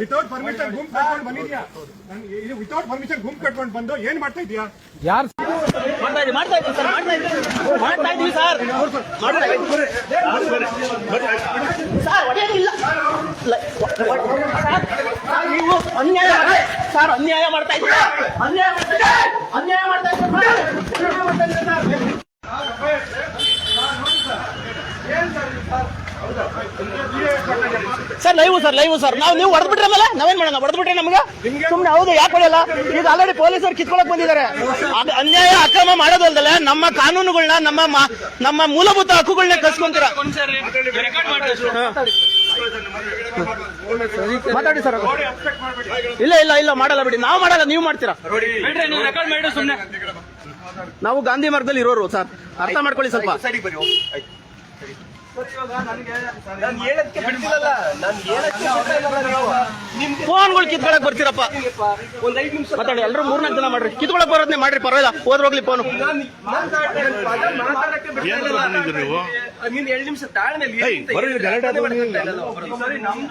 Without permission ಗುಂಪು ಕಟ್ಕೊಂಡು ಬಂದಿದ್ಯಾ? ವಿತೌಟ್ ಪರ್ಮಿಷನ್ ಗುಂಪು ಕಟ್ಕೊಂಡು ಬಂದು ಏನ್ ಮಾಡ್ತಾ ಇದೀಯಾ ಯಾರು ಮಾಡ್ತಾ ಇದೀವಿ ಸರ್ ಮಾಡ್ತಾ ಇದ್ದೀವಿ. ಸರ್. ನೀವು ಅನ್ಯಾಯ ಸರ್ ಅನ್ಯಾಯ ಮಾಡ್ತಾ ಇದ್ದೀರಾ? ಅನ್ಯಾಯ ಮಾಡ್ತಾ ಇದ್ದೀರಾ? ಅನ್ಯಾಯ ಮಾಡ್ತಾ ಇದ್ದೀರಾ sir. Sir. Live sir live sir. ನಾವು ನೀವು ಹೊಡೆದ್ ಬಿಟ್ರಲ್ಲ ನಾವೇನ್ ಮಾಡೋಣ ಹೊಡೆದ್ಬಿಟ್ರೆ ನಮ್ಗೆ? ಸುಮ್ಮನೆ ಹೌದು ಯಾಕೆ ಹೊಡೆಯಲ್ಲ? ಈಗ ಆಲ್ರೆಡಿ ಪೊಲೀಸರು ಕಿತ್ಕೊಳಕ್ ಬಂದಿದ್ದಾರೆ. ಅನ್ಯಾಯ ಅಕ್ರಮ ಮಾಡೋದಲ್ದಲೆ ನಮ್ಮ ಕಾನೂನುಗಳನ್ನ ನಮ್ಮ ನಮ್ಮ ಮೂಲಭೂತ ಹಕ್ಕುಗಳನ್ನ ಕಸ್ಕೊಂತೀರ? ಮಾತಾಡಿ ಸರ್ ಇಲ್ಲ ಇಲ್ಲ ಇಲ್ಲ ಮಾಡಲ್ಲ ಬಿಡಿ. ನಾವು ಮಾಡಲ್ಲ ನೀವು ಮಾಡ್ತೀರಾ? ನಾವು ಗಾಂಧಿ ಮಾರ್ಗದಲ್ಲಿ ಇರೋರು ಸರ್. ಅರ್ಥ ಮಾಡ್ಕೊಳ್ಳಿ ಸ್ವಲ್ಪ. ನಾನು ಹೇಳಕ್ಕೆ ಬಿಡ್ತಿಲ್ಲಲ್ಲ ನಾನು ಹೇಳಕ್ಕೆ ನಿಮ್ಗೆ ಫೋನ್ಗಳು ಕಿತ್ಕೊಳಕ್ ಬರ್ತೀರಪ್ಪ. ಒಂದ್ ಐದು ನಿಮಿಷ ಮಾತಾಡಿ ಎಲ್ಲರೂ ಮೂರ್ನಾಲ್ಕು ಜನ ಮಾಡ್ರಿ. ಕಿತ್ಕೊಳಕ್ ಬರೋದ್ನೇ ಮಾಡ್ರಿ ಪರವಾಗಿಲ್ಲ. ಹೋದ್ರೋಗ್ಲಿ ಫೋನ್. ನಾನು ಎರಡು ನಿಮಿಷ ತಾಳ್ಮೆ ಸರಿ ನಮ್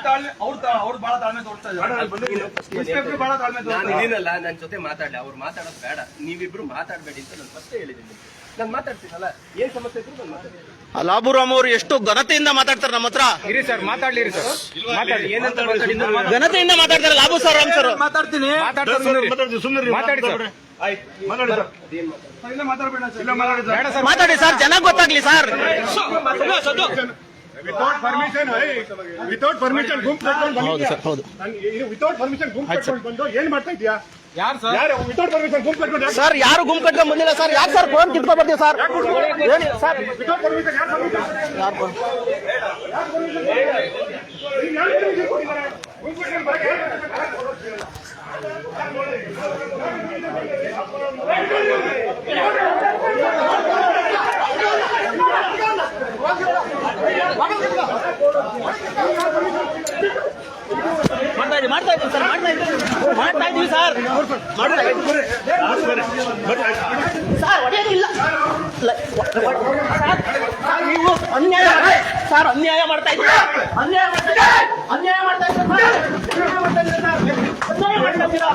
ಅವ್ರ ಅವ್ರು ಬಹಳ ತಾಳ್ಮೆ ತೋರಿಸ್ತಾ ಇದ್ದಾರೆ. ಬಹಳ ತಾಳ್ಮೆ ನಾನು ಇದೀನಲ್ಲ ನನ್ನ ಜೊತೆ ಮಾತಾಡಿ ಅವ್ರು ಮಾತಾಡೋದು ಬೇಡ. ನೀವಿಬ್ರು ಮಾತಾಡಬೇಡಿ ಅಂತ ನಾನು ಫಸ್ಟ್ ಹೇಳಿದ್ದೀನಿ. ನಾನು ಮಾತಾಡ್ತೀನಲ್ಲ ಏನ್ ಸಮಸ್ಯೆ ಇದ್ರು ನಾನು ಮಾತಾಡ್ತೀನಿ. ಲಾಬುರಾಮ್ ಅವರು ಎಷ್ಟು ಘನತೆಯಿಂದ ಮಾತಾಡ್ತಾರೆ ನಮ್ಮ ಹತ್ರ. ಇರಿ ಸರ್ ಮಾತಾಡ್ಲಿ ಇರಿ ಸರ್. ಮಾತಾಡಿ. ಏನಂತ ಮಾತಾಡಿದ್ದು ಘನತೆಯಿಂದ ಮಾತಾಡ್ತಾರೆ ಲಾಭು ಸರ್ ರಾಮ್ ಸರ್. ಮಾತಾಡ್ತೀನಿ. ಮಾತಾಡಿ ಸರ್ ಮಾತಾಡಿ ಸರ್. ಚೆನ್ನಾಗ್ ಗೊತ್ತಾಗ್ಲಿ sir. Without permission without permission ಗುಂಪು ಕಟ್ಕೊಂಡು ಹೌದು ವಿತೌಟ್ ಪರ್ಮಿಷನ್ ಗುಂಪು ಕಟ್ಕೊಂಡು ಬಂದು ಏನ್ ಮಾಡ್ತಾ ಇದೀಯಾ ಯಾರು ಸರ್? ಯಾರು ವಿತೌಟ್ ಪರ್ಮಿಷನ್ ಗುಂಪು ಕಟ್ಕೊಂಡು ಸರ್ ಯಾರು ಗುಂಪು ಕಟ್ಕೊಂಡ್ ಬಂದಿಲ್ಲ ಸರ್? ಯಾಕೆ ಸರ್ ಫೋನ್ ಕಿತ್ಕೊಂಡ್ ಬರ್ತೀವಿ ಸರ್? ಹೇಳಿ ಸರ್? ವಿತೌಟ್ ಪರ್ಮಿಷನ್ ಯಾರು ಪರ್ಮಿಷನ್ ಯಾರು phone? ಗುಂಪು ಕಟ್ಕೊಂಡು ಬರಕ್ಕೆ ಯಾರು permission? ಮಾಡ್ತಾ ಇದೀವಿ ಮಾಡ್ತಾ ಸರ್, ಮಾಡ್ತಾ ಇದ್ದೀವಿ. ಮಾಡ್ತಾ ಇದ್ದೀವಿ ಸರ್. ಮಾಡ್ತಾ ಇದೀವಿ ಸರ್ ನೀವು ಅನ್ಯಾಯ ಸರ್, ಅನ್ಯಾಯ ಮಾಡ್ತಾ ಇದ್ದೀರಾ. ಅನ್ಯಾಯ ಮಾಡ್ತಾ ಇದ್ದೀರಾ. ಅನ್ಯಾಯ ಮಾಡ್ತಾ ಇದ್ದೀರಾ ಸರ್. ಅನ್ಯಾಯ ಮಾಡ್ತಾ ಇದ್ದೀರಾ?